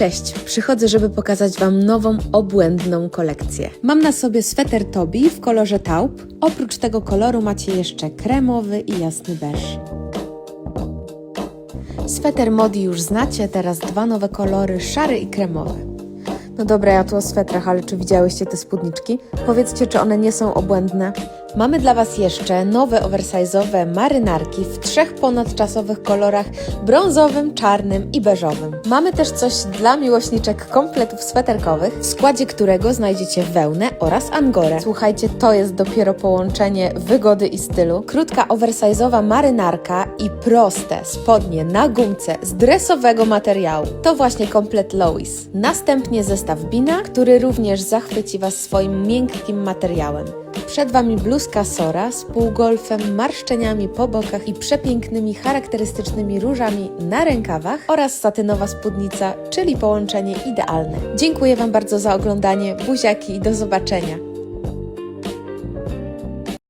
Cześć, przychodzę, żeby pokazać Wam nową, obłędną kolekcję. Mam na sobie sweter Tobi w kolorze taup. Oprócz tego koloru macie jeszcze kremowy i jasny beż. Sweter Modi już znacie, teraz dwa nowe kolory, szary i kremowy. No dobra, ja tu o swetrach, ale czy widziałyście te spódniczki? Powiedzcie, czy one nie są obłędne? Mamy dla Was jeszcze nowe oversize'owe marynarki w trzech ponadczasowych kolorach brązowym, czarnym i beżowym. Mamy też coś dla miłośniczek kompletów sweterkowych, w składzie którego znajdziecie wełnę oraz angorę. Słuchajcie, to jest dopiero połączenie wygody i stylu. Krótka oversize'owa marynarka i proste spodnie na gumce z dresowego materiału. To właśnie komplet Lois. Następnie zestaw Bina, który również zachwyci Was swoim miękkim materiałem. Przed Wami bluzka Sora z półgolfem, marszczeniami po bokach i przepięknymi, charakterystycznymi różami na rękawach oraz satynowa spódnica, czyli połączenie idealne. Dziękuję Wam bardzo za oglądanie, buziaki i do zobaczenia.